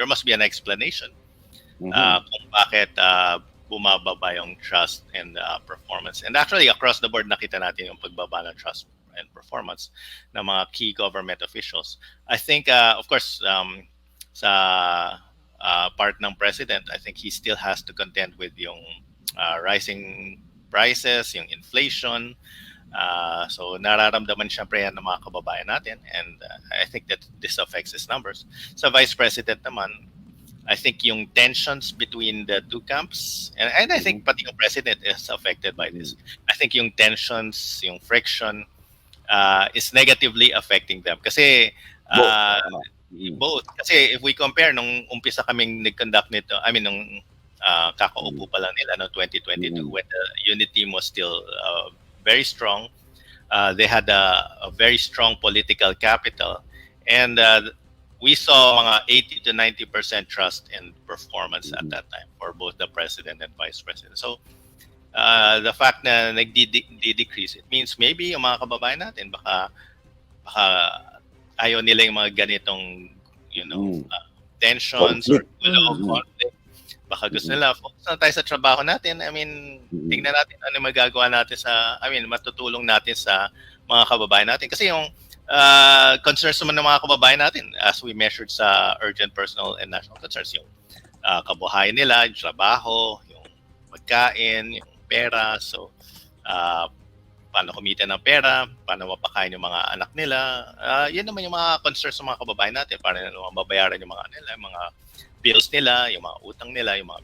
there must be an explanation Mhm. uh, kung bakit uh, bumababa yung trust and uh, performance. And actually, across the board, nakita natin yung pagbaba ng trust and performance ng mga key government officials. I think, uh, of course, um, sa uh, part ng president, I think he still has to contend with yung uh, rising prices, yung inflation. Uh, so nararamdaman syempre yan ng mga kababayan natin and uh, I think that this affects his numbers. Sa vice president naman, I think yung tensions between the two camps and, and I think pati yung president is affected by this. I think yung tensions, yung friction uh, is negatively affecting them kasi Both, uh, ano? Mm. both kasi if we compare nung umpisa kaming nag-conduct nito I mean nung uh, kakaupo pa lang nila no 2022 Mm. when the unit team was still uh, very strong uh, they had a, a very strong political capital and uh, we saw mga 80 to 90% trust in performance at Mhm. that time for both the president and vice president so uh, the fact na nag-decrease it means maybe yung mga kababayan natin baka baka ayaw nila yung mga ganitong you know Mm. uh, tensions or gulo Mm. Baka gusto nila. Focus na tayo sa trabaho natin. I mean tingnan natin ano magagawa natin sa I mean matutulong natin sa mga kababayan natin. Kasi yung uh, concerns naman ng mga kababayan natin as we measured sa urgent personal and national concerns yung uh, kabuhayan nila yung trabaho yung pagkain yung pera. So uh, paano kumita ng pera, paano mapakain yung mga anak nila. Ah, yun naman yung mga concerns ng mga kababayan natin. Paano nila mababayaran yung mga nila, yung mga bills nila, yung mga utang nila, yung mga